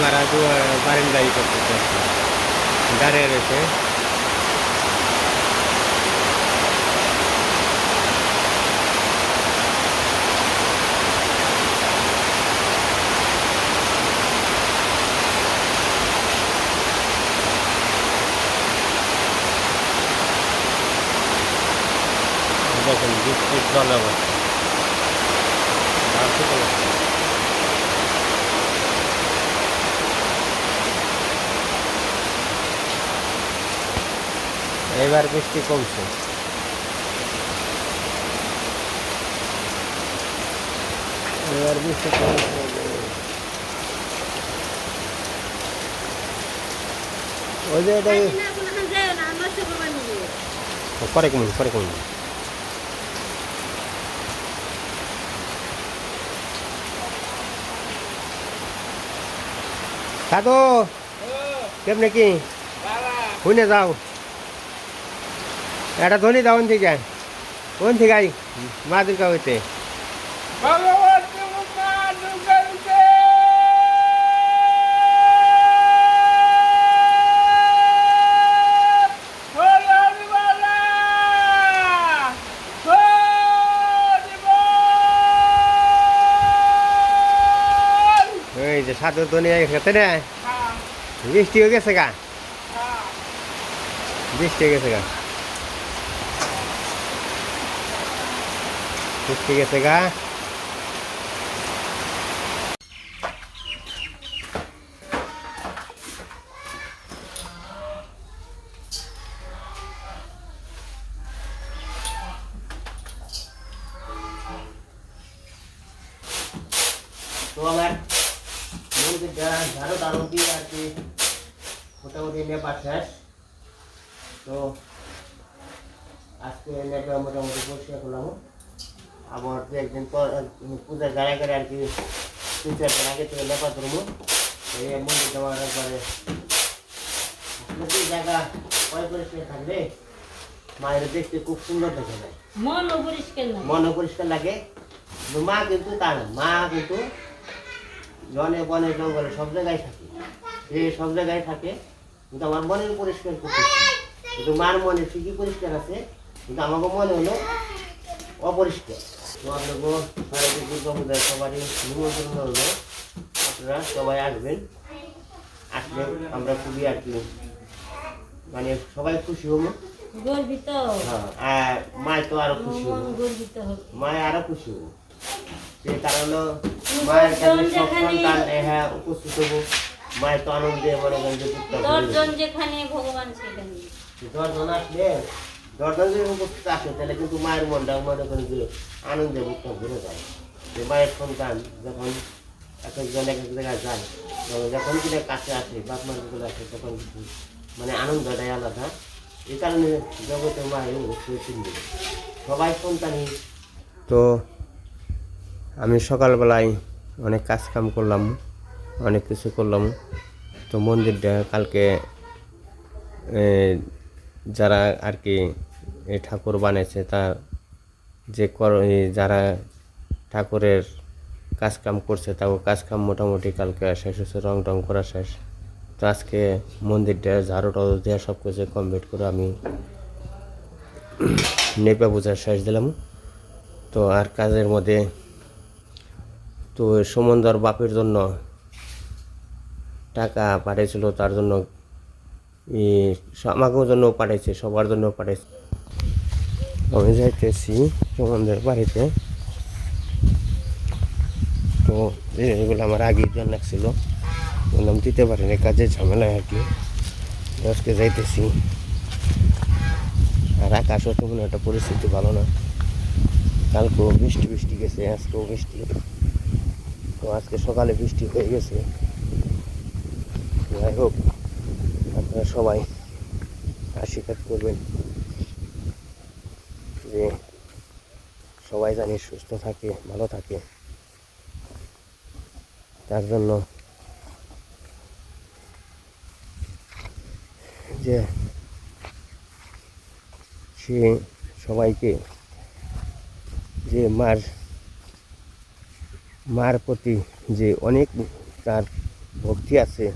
মারা তো বারেন্দাই করতেছে দাঁড়িয়ে রয়েছে দেখেন বৃষ্টির জল অবস্থা আর কি বলব? এবার বৃষ্টি কমছে। এবার বৃষ্টি কমছে। ওই যে এটা পরে কমুন পরে কমুন কাকু কেমনে কি? শুনে যাও। এটা ধনী দাও থেকে। কোন থেকে আই মা দুর্গা হইতে। সাধু ধনী খেতে না? বৃষ্টি হয়ে গেছে গা? বৃষ্টি হয়ে গেছে গা? বৃষ্টি গেছে গা তো আমার মন্দিরটা ঝাড়ু টাড়ু দিয়ে আর কি মোটামুটি নেপার শেষ তো আজকে নেপা মোটামুটি পরিষ্কার করলাম আবার দু একদিন পর পূজার গাড়া করে আর কি তিন চার দিন আগে থেকে নেপা ধরবো। এই মন্দিরটা আমার একবারে জায়গা পয় পরিষ্কার থাকলে মায়ের দেখতে খুব সুন্দর দেখা যায় মন পরিষ্কার মনও পরিষ্কার লাগে। মা কিন্তু তা না মা কিন্তু জনে বনে জঙ্গলে সব জায়গায় থাকে। সে সব জায়গায় থাকে কিন্তু আমার মনের পরিষ্কার করতে কিন্তু মার মনে ঠিকই পরিষ্কার আছে কিন্তু আমাকে মনে হলো অপরিষ্কার। তো সবারই নিমন্ত্রণ হলো। আপনারা সবাই আসবেন আসলে আমরা খুবই আর কি মানে সবাই খুশি হব। গর্বিত। হ্যাঁ আর মায় তো আরও খুশি হব। গর্বিত মায় আরও খুশি হব। সে কারণ মায়ের কাছে সব সন্তান হ্যাঁ উপস্থিত হব। মায়ের তো আনন্দে মনে করেন যে দশজন যেখানে ভগবান সেখানে। দশজন আসলে দশজন যদি উপস্থিত আসে, তাহলে কিন্তু মায়ের মনটা মনে করেন যে আনন্দে বুকটা ভরে যায় যে মায়ের সন্তান যখন এক একজন এক এক জায়গায় যায় যখন কিনা কাছে আসে, বাপ মারগুলো আসে, তখন কিন্তু মানে আনন্দটাই আলাদা। এই কারণে জগতের মায়ের চিনবে সবাই সন্তানই। তো আমি সকালবেলায় অনেক কাজ কাম করলাম, অনেক কিছু করলাম। তো মন্দিরটা কালকে যারা আর কি এই ঠাকুর বানিয়েছে তা যে কর যারা ঠাকুরের কাজকাম করছে, তাও কাজ কাম মোটামুটি কালকে শেষ হচ্ছে রং টং করা শেষ। তো আজকে মন্দিরটা ঝাড়ু টাড়ু দেওয়া সব কিছু কমপ্লিট করে আমি নেপা পূজার শেষ দিলাম। তো আর কাজের মধ্যে তো সমন্দর বাপের জন্য টাকা পাঠিয়েছিল তার জন্য আমাকেও জন্য পাঠাইছে, সবার জন্য পাঠাইছে। আমি যাইতেছি সমন্দের বাড়িতে। তো এগুলো আমার আগে দেওয়ার লাগছিল। বললাম দিতে পারিনি কাজের ঝামেলায় আর কি। আজকে যাইতেছি। আর আকাশ আকাশও তেমন একটা পরিস্থিতি ভালো না। কালকেও বৃষ্টি বৃষ্টি গেছে, আজকেও বৃষ্টি। তো আজকে সকালে বৃষ্টি হয়ে গেছে। যাই হোক, আপনারা সবাই আশীর্বাদ করবেন। যে সবাই জানি সুস্থ থাকে, ভালো থাকে। তার জন্য যে সে সবাইকে যে মার মার প্রতি যে অনেক তার ভক্তি আছে,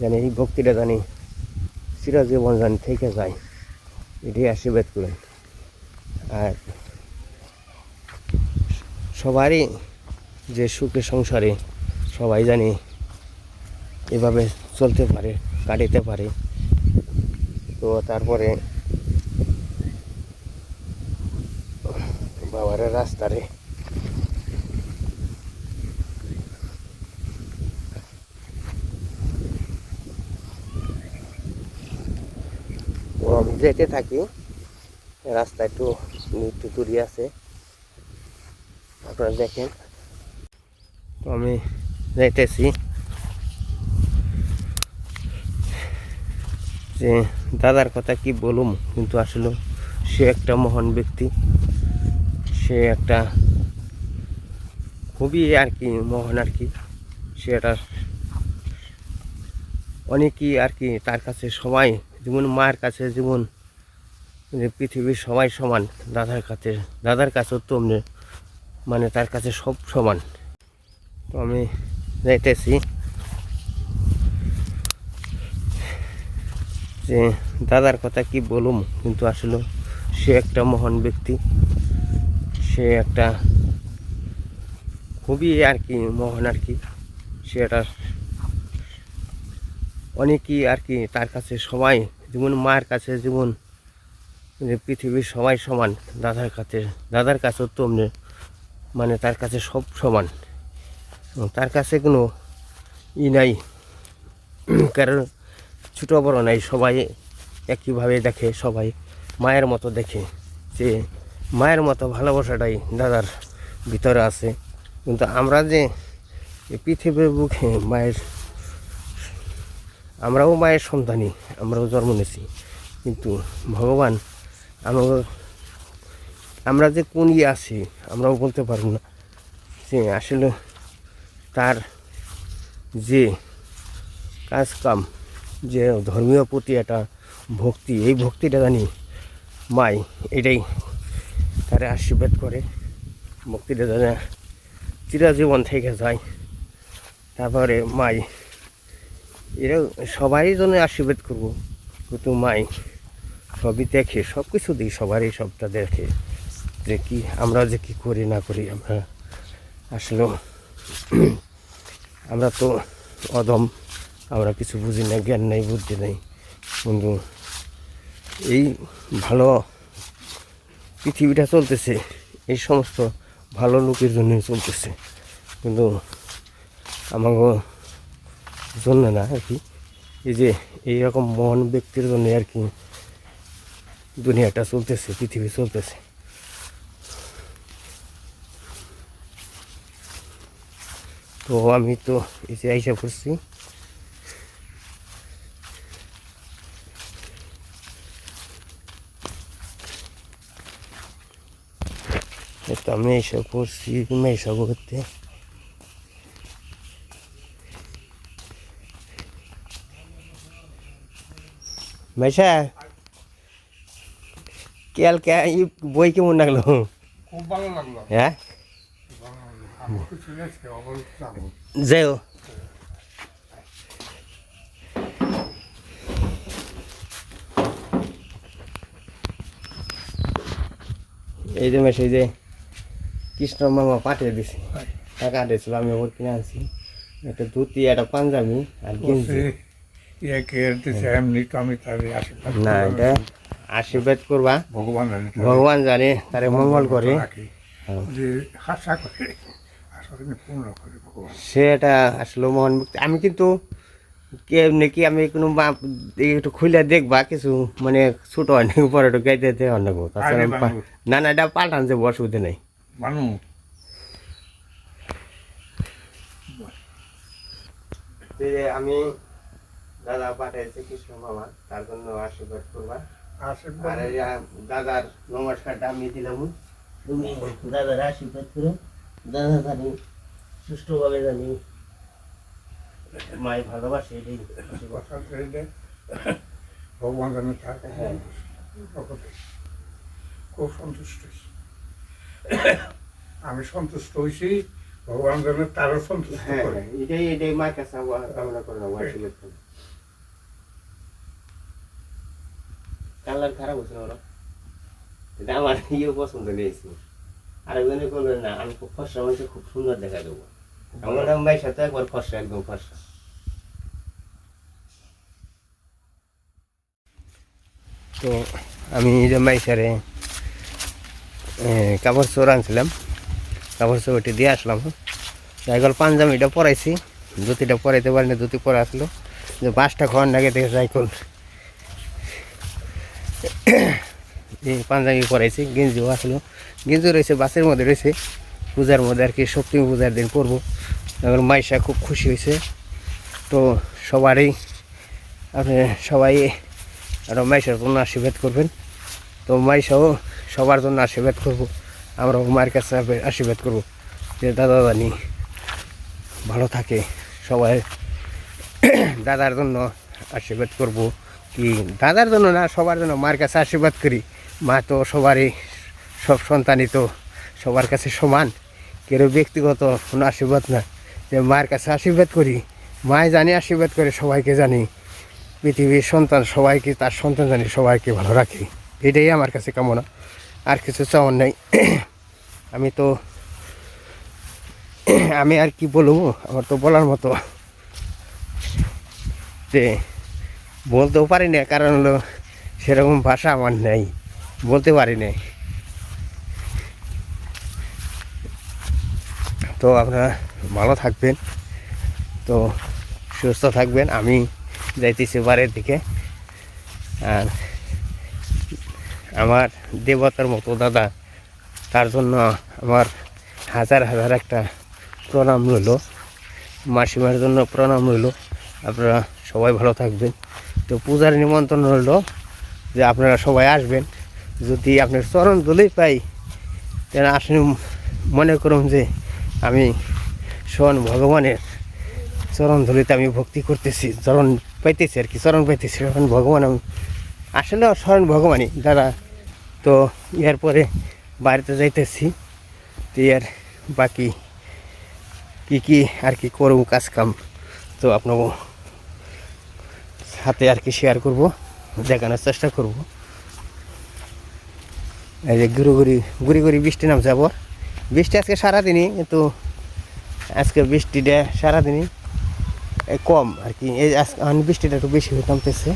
জানি এই ভক্তিটা জানি চিরজীবন জানি থেকে যায়, এটাই আশীর্বাদ করেন আর সবারই যে সুখে সংসারে সবাই জানি এভাবে চলতে পারে, কাটাতে পারে। তো তারপরে বাবার রাস্তারে যেতে থাকি। রাস্তা একটু একটু দূরে আছে। আপনারা দেখেন। তো আমি যাইতেছি যে দাদার কথা কি বলুম, কিন্তু আসলে সে একটা মহান ব্যক্তি। সে একটা খুবই আর কি মহান আর কি। সে একটা অনেকই আর কি তার কাছে সবাই যেমন মায়ের কাছে যেমন যে পৃথিবীর সবাই সমান, দাদার কাছে, দাদার কাছেও তেমনি মানে তার কাছে সব সমান। তো আমি যাইতেছি যে দাদার কথা কি বলুম, কিন্তু আসলে সে একটা মহান ব্যক্তি। সে একটা খুবই আর কি মহান আর কি। সে একটা অনেকই আর কি তার কাছে সবাই যেমন মায়ের কাছে যেমন যে পৃথিবীর সবাই সমান, দাদার কাছে, দাদার কাছেও তেমনি মানে তার কাছে সব সমান। তার কাছে কোনো ই নাই, কারণ ছোটো বড় নাই, সবাই একইভাবে দেখে, সবাই মায়ের মতো দেখে যে মায়ের মতো ভালোবাসাটাই দাদার ভিতরে আছে। কিন্তু আমরা যে পৃথিবীর বুকে মায়ের, আমরাও মায়ের সন্তানই, আমরাও জন্ম নিয়েছি। কিন্তু ভগবান আমাদের আমরা যে কোন ইয়ে আছি, আমরাও বলতে পারব না। যে আসলে তার যে কাজ কাম যে ধর্মীয় প্রতি একটা ভক্তি, এই ভক্তিটা জানি মাই, এটাই তারে আশীর্বাদ করে, ভক্তিটা যেন চিরজীবন থেকে যায়। তারপরে মাই এরা সবাই জন্য আশীর্বাদ করব। কিন্তু মাই সবই দেখে সব কিছু দিই, সবারই সবটা দেখে যে কি, আমরা যে কি করি না করি, আমরা আসলে আমরা তো অদম আমরা কিছু বুঝি না, জ্ঞান নেই, বুদ্ধি নেই। কিন্তু এই ভালো পৃথিবীটা চলতেছে, এই সমস্ত ভালো লোকের জন্যই চলতেছে। কিন্তু আমাকে জন্য না আর কি, এই যে এইরকম মহান ব্যক্তির জন্য আর কি দুনিয়াটা চলতেছে পৃথিবী চলতেছে তো আমি তো এই যে আইসা করছি এই তো আমি এইসব করছি তুমি এইসব করতে মেশা কেল কে এই বই কেমন লাগল? খুব ভালো লাগল। হ্যাঁ? যাও এই যে এই যে কৃষ্ণ মামা পাঠিয়ে দিছে। টাকা দিয়েছিল আমি ওর কিনে আনছি। একটা ধুতি একটা পাঞ্জাবি আর গেঞ্জি। না এটা আশীর্বাদ করবা। ভগবান জানে ভগবান জানে তারে মঙ্গল করে। হ্যাঁ। যে আশা করে আশা করে পূর্ণ করে ভগবান। সে এটা আসলে মহান আমি কিন্তু কি আমি কোনো একটু খুলে দেখবা কিছু মানে ছোট অনেক উপরে একটু গাইতে দিতে অনেক। না না এটা পাল্টান যে অসুবিধা নেই। আমি দাদা পাঠাইছি কৃষ্ণ মামা তার জন্য আশীর্বাদ করবা। আর দাদার নমস্কারটা আমি দিলাম। তুমি দাদার আশীর্বাদ করো। দাদা জানি সুষ্ঠুভাবে জানি। মায়ের ভালোবাসে এটাই ভগবান জানে তার হ্যাঁ। খুব সন্তুষ্ট হয়েছি। আমি সন্তুষ্ট হয়েছি ভগবান যেন তারও সন্তুষ্ট হ্যাঁ হ্যাঁ এটাই এটাই মায়ের কাছে কামনা করে আশীর্বাদ করে কালার খারাপ হচ্ছে না ওরা? এটা আমার ইয়ে পছন্দ নিয়েছি আরেকজনে করবে না, আমি খুব ফর্সা মানুষকে খুব সুন্দর দেখা দেবো। আমার ভাইয়ের সাথে একবার ফর্সা, একদম ফর্সা। তো আমি মাইসারে কাপড় চোর আনছিলাম। কাপড় চোরটি দিয়ে আসলাম। সাইকেল পাঞ্জাবিটা পরাইছি। ধুতিটা পরাইতে পারিনি, ধুতি পরে আসলো। যে পাঁচটা খাওয়ার নাগে থেকে সাইকেল এই পাঞ্জাবি পরাইছি, গেঞ্জিও আসলো। গেঞ্জি রয়েছে, বাসের মধ্যে রয়েছে। পূজার মধ্যে আর কি সপ্তমী পূজার দিন পরবো এখন মাইশা খুব খুশি হয়েছে। তো সবারই, আপনি সবাই আরও মাইশার জন্য আশীর্বাদ করবেন। তো মাইশাও সবার জন্য আশীর্বাদ করব। আমরাও মায়ের কাছে আশীর্বাদ করব যে দাদা দানি ভালো থাকে। সবাই দাদার জন্য আশীর্বাদ করব। কি, দাদার জন্য না, সবার জন্য। মার কাছে আশীর্বাদ করি। মা তো সবারই, সব সন্তানই তো সবার কাছে সমান। কেউ ব্যক্তিগত কোনো আশীর্বাদ না। যে মায়ের কাছে আশীর্বাদ করি, মায় জানি আশীর্বাদ করে সবাইকে জানি। পৃথিবীর সন্তান সবাইকে, তার সন্তান জানি সবাইকে ভালো রাখি। এটাই আমার কাছে কামনা। আর কিছু চাওয়ার নাই। আমি তো, আমি আর কি বলব? আমার তো বলার মতো যে বলতেও পারি না, কারণ হলো সেরকম ভাষা আমার নেই, বলতে পারি না তো আপনারা ভালো থাকবেন, তো সুস্থ থাকবেন, আমি যাইতেছি বাড়ির দিকে। আর আমার দেবতার মতো দাদা, তার জন্য আমার হাজার হাজার একটা প্রণাম রইল, মাসিমার জন্য প্রণাম রইল। আপনারা সবাই ভালো থাকবেন। তো পূজার নিমন্ত্রণ রইল যে আপনারা সবাই আসবেন। যদি আপনার চরণ দলেই পাই তাহলে আসলে মনে করুন যে আমি স্বয়ং ভগবানের চরণ ধরিতে আমি ভক্তি করতেছি, চরণ পাইতেছি আর কি, চরণ পাইতেছি এখন ভগবান আমি আসলে স্বয়ং ভগবানই। দাদা, তো ইয়ার পরে বাড়িতে যাইতেছি, তো ইয়ার বাকি কি কি আর কি করব কাজ কাম তো আপনাকে সাথে আর কি শেয়ার করব, দেখানোর চেষ্টা করব। এই যে ঘুরে ঘুরি ঘুরি ঘুরি বৃষ্টি নামছে আবার। বৃষ্টি আজকে সারাদিনই, কিন্তু আজকে বৃষ্টিটা সারাদিনই কম আর কি। এই আজকে বৃষ্টিটা একটু বেশি হয়ে নামতেছে।